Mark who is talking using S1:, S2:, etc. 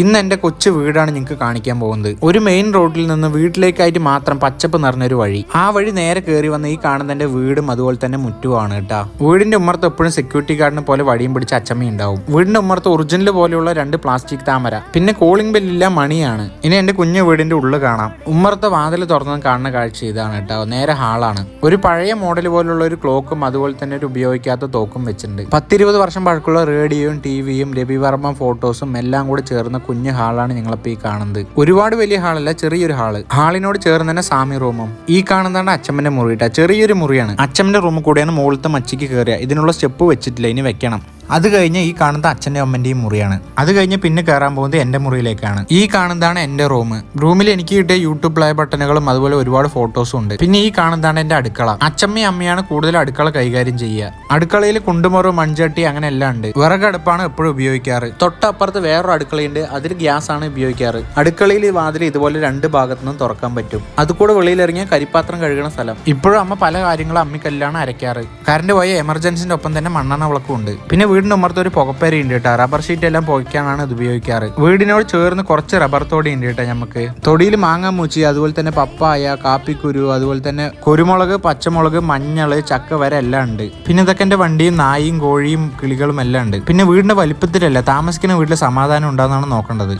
S1: ഇന്ന് എന്റെ കൊച്ചു വീടാണ് നിങ്ങൾക്ക് കാണിക്കാൻ പോകുന്നത്. ഒരു മെയിൻ റോഡിൽ നിന്ന് വീട്ടിലേക്കായിട്ട് മാത്രം പച്ചപ്പ് നിറഞ്ഞൊരു വഴി. ആ വഴി നേരെ കയറി വന്ന ഈ കാണുന്ന വീടും അതുപോലെ തന്നെ മുറ്റുമാണ് കേട്ടാ. വീടിന്റെ ഉമ്മർത്ത് എപ്പോഴും സെക്യൂരിറ്റി ഗാർഡിനെ പോലെ വടിയും പിടിച്ച അച്ചമ്മ ഉണ്ടാവും. വീടിന്റെ ഉമ്മർത്ത് ഒറിജിനൽ പോലെയുള്ള രണ്ട് പ്ലാസ്റ്റിക് താമര. പിന്നെ കോളിംഗ് ബെല്ലില്ല മണിയാണ്. ഇനി എന്റെ കുഞ്ഞു വീടിന്റെ ഉള്ളു കാണാം. ഉമ്മർത്ത് വാതിൽ തുറന്ന് കാണുന്ന കാഴ്ച ഇതാണ് കേട്ടോ. നേരെ ഹാളാണ് ഒരു പഴയ മോഡൽ പോലുള്ള ഒരു ക്ലോക്കും അതുപോലെ തന്നെ ഒരു ഉപയോഗിക്കാത്ത തോക്കും വെച്ചിട്ടുണ്ട്. പത്തിരുപത് വർഷം പഴക്കമുള്ള റേഡിയോയും ടിവിയും രവിവർമ്മ ഫോട്ടോസും എല്ലാം കൂടെ ചേർന്ന കുഞ്ഞു ഹാളാണ് നിങ്ങളിപ്പോ ഈ കാണുന്നത്. ഒരുപാട് വലിയ ഹാളല്ല ചെറിയൊരു ഹാൾ. ഹാളിനോട് ചേർന്ന് തന്നെ സാമി റൂമും. ഈ കാണുന്നതാണ് അച്ഛമ്മന്റെ മുറി ചെറിയൊരു മുറിയാണ്. അച്ഛമ്മന്റെ റൂമിൽ കൂടെയാണ് മുകളിലത്തെ മച്ചിക്ക് കയറിയ ഇതിനുള്ള സ്റ്റെപ്പ് വെച്ചിട്ടില്ല. ഇനി വെക്കണം. അത് കഴിഞ്ഞ് ഈ കാണുന്ന അച്ഛന്റെ അമ്മന്റെയും മുറിയാണ്. അത് കഴിഞ്ഞ് പിന്നെ കയറാൻ പോകുന്നത് എന്റെ മുറിയിലേക്കാണ്. ഈ കാണുന്നതാണ് എന്റെ റൂം. റൂമിൽ എനിക്ക് കിട്ടിയ യൂട്യൂബ് പ്ലേ ബട്ടണുകളും അതുപോലെ ഒരുപാട് ഫോട്ടോസും ഉണ്ട്. പിന്നെ ഈ കാണുന്നതാണ് എന്റെ അടുക്കള. അച്ഛമ്മയും അമ്മയാണ് കൂടുതൽ അടുക്കള കൈകാര്യം ചെയ്യുക. അടുക്കളയിൽ കുണ്ടുമുറവ് മൺചട്ടി അങ്ങനെ എല്ലാം ഉണ്ട്. വിറകടുപ്പാണ് എപ്പോഴും ഉപയോഗിക്കാറ്. തൊട്ടപ്പുറത്ത് വേറൊരു അടുക്കളയുണ്ട്. അതിൽ ഗ്യാസ് ആണ് ഉപയോഗിക്കാറ്. അടുക്കളയിൽ വാതിൽ ഇതുപോലെ രണ്ട് ഭാഗത്തു നിന്നും തുറക്കാൻ പറ്റും. അത് കൂടെ വെളിയിലിറങ്ങിയ കരിപ്പാത്രം കഴുകുന്ന സ്ഥലം. ഇപ്പോഴും അമ്മ പല കാര്യങ്ങളും അമ്മിക്കല്ലാണ് അരയ്ക്കാറ്. കറണ്ട് പോയ എമർജൻസിന്റെ ഒപ്പം തന്നെ മണ്ണെണ്ണ വിളക്കും ഉണ്ട്. പിന്നെ വീടിന്റെ ഉമ്മർത്ത് ഒരു പുകപ്പേര ഉണ്ട് കേട്ടോ. റബ്ബർ ഷീറ്റ് എല്ലാം പുകയ്ക്കാനാണ് ഇത് ഉപയോഗിക്കാറ്. വീടിനോട് ചേർന്ന് കുറച്ച് റബ്ബർ തോടി ഉണ്ട് കേട്ടോ നമുക്ക് തൊടിയിൽ മാങ്ങ മൂച്ചി അതുപോലെ തന്നെ പപ്പായ കാപ്പിക്കുരു അതുപോലെ തന്നെ കുരുമുളക് പച്ചമുളക് മഞ്ഞൾ ചക്ക വരെ എല്ലാം ഉണ്ട്. പിന്നെ ഇതൊക്കെ എന്റെ വണ്ടിയും നായും കോഴിയും കിളികളും എല്ലാം ഉണ്ട്. പിന്നെ വീടിന്റെ വലിപ്പത്തിലല്ല താമസിക്കുന്ന വീട്ടിൽ സമാധാനം ഉണ്ടാകുന്നതാണ് നോക്കേണ്ടത്.